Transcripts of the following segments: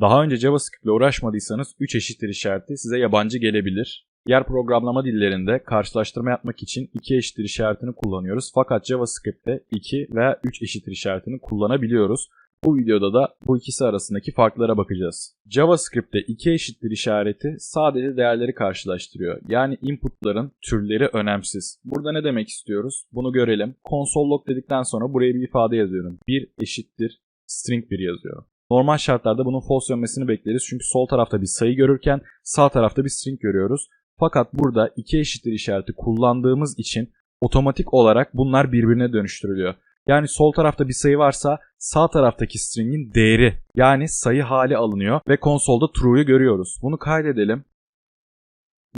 Daha önce JavaScript ile uğraşmadıysanız 3 eşittir işareti size yabancı gelebilir. Diğer programlama dillerinde karşılaştırma yapmak için 2 eşittir işaretini kullanıyoruz. Fakat JavaScript'te 2 veya 3 eşittir işaretini kullanabiliyoruz. Bu videoda da bu ikisi arasındaki farklara bakacağız. JavaScript'te 2 eşittir işareti sadece değerleri karşılaştırıyor. Yani inputların türleri önemsiz. Burada ne demek istiyoruz? Bunu görelim. Console log dedikten sonra buraya bir ifade yazıyorum. 1 eşittir string 1 yazıyor. Normal şartlarda bunun false dönmesini bekleriz. Çünkü sol tarafta bir sayı görürken sağ tarafta bir string görüyoruz. Fakat burada 2 eşittir işareti kullandığımız için otomatik olarak bunlar birbirine dönüştürülüyor. Yani sol tarafta bir sayı varsa sağ taraftaki string'in değeri yani sayı hali alınıyor ve konsolda true'yu görüyoruz. Bunu kaydedelim.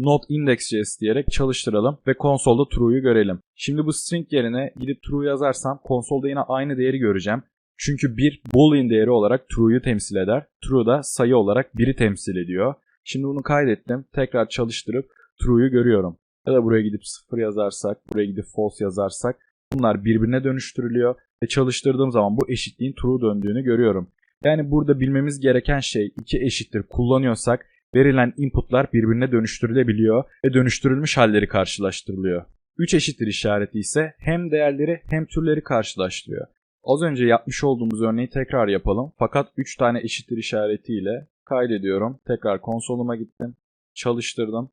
Not index.js diyerek çalıştıralım ve konsolda true'yu görelim. Şimdi bu string yerine gidip true yazarsam konsolda yine aynı değeri göreceğim. Çünkü bir boolean değeri olarak true'yu temsil eder. True da sayı olarak 1'i temsil ediyor. Şimdi bunu kaydettim. Tekrar çalıştırıp true'yu görüyorum. Ya da buraya gidip 0 yazarsak, buraya gidip false yazarsak bunlar birbirine dönüştürülüyor ve çalıştırdığım zaman bu eşitliğin true döndüğünü görüyorum. Yani burada bilmemiz gereken şey 2 eşittir kullanıyorsak verilen inputlar birbirine dönüştürülebiliyor ve dönüştürülmüş halleri karşılaştırılıyor. 3 eşittir işareti ise hem değerleri hem türleri karşılaştırıyor. Az önce yapmış olduğumuz örneği tekrar yapalım. Fakat 3 tane eşittir işaretiyle kaydediyorum. Tekrar konsoluma gittim. Çalıştırdım.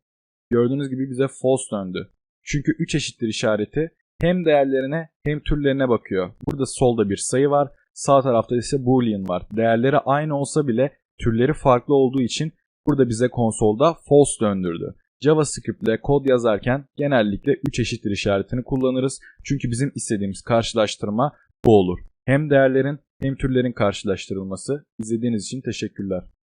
Gördüğünüz gibi bize false döndü. Çünkü 3 eşittir işareti hem değerlerine hem türlerine bakıyor. Burada solda bir sayı var. Sağ tarafta ise boolean var. Değerleri aynı olsa bile türleri farklı olduğu için burada bize konsolda false döndürdü. JavaScript ile kod yazarken genellikle 3 eşittir işaretini kullanırız. Çünkü bizim istediğimiz karşılaştırma bu olur. Hem değerlerin hem türlerin karşılaştırılması. İzlediğiniz için teşekkürler.